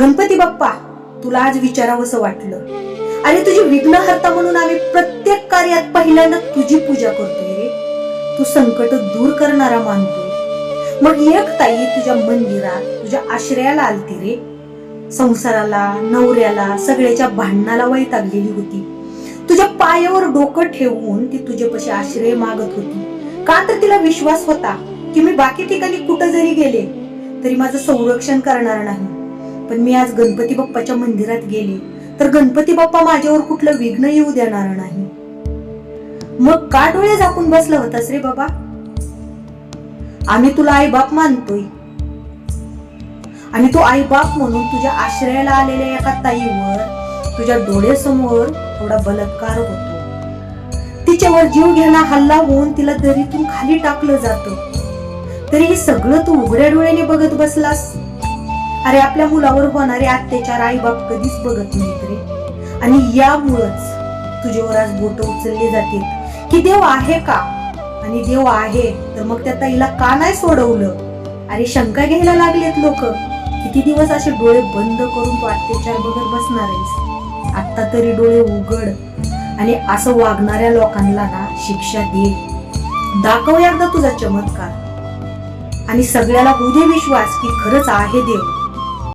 गणपती बाप्पा तुला आज विचारावंसं वाटलं. आणि तुझी विघ्नहर्ता म्हणून आम्ही प्रत्येक कार्यात पहिल्यांदा तुझी पूजा करतोय रे. तू संकट दूर करणारा मानतोय मग एक ताई तुझ्या मंदिरात तुझ्या आश्रयाला आलती रे. संसाराला नवऱ्याला सगळ्याच्या भांडणाला वैतागलेली होती. तुझ्या पायावर डोकं ठेवून ती तुझ्यापाशी आश्रय मागत होती. का तर तिला विश्वास होता की मी बाकी ठिकाणी कुठं जरी गेले तरी माझं संरक्षण करणार नाही. पण मी आज गणपती बाप्पाच्या मंदिरात गेले. तर गणपती बाप्पा माझ्यावर कुठलं विघ्न येऊ देणार नाही. मग का डोळे झाकून बसला होतास रे बाबा? आम्ही तुला आई बाप मानतोय. आणि तो आई बाप म्हणून तुझ्या आश्रयाला आलेल्या एका ताईवर तुझ्या डोळ्यासमोर थोडा बलात्कार होतो. तिच्यावर जीव घेणा हल्ला होऊन तिला दरीतून खाली टाकलं जातं. तरी हे सगळं तू उघड्या डोळ्याने बघत बसलास? अरे आपल्या मुलावर होणारे अत्याचार आई बाप कधीच बघत नाहीत रे. आणि यामुळंच तुझ्यावर आज बोट उचलले जातील. की देव आहे का? आणि देव आहे तर मग त्या ताईला का नाही सोडवलं? अरे शंका घ्यायला लागलेत लोक. किती दिवस असे डोळे बंद करून तू अत्याचार बघत बसणार आहेस? आत्ता तरी डोळे उघड. आणि असं वागणाऱ्या लोकांना ना शिक्षा दे. दाखव एकदा तुझा चमत्कार. आणि सगळ्याला उदे विश्वास की खरंच आहे देव.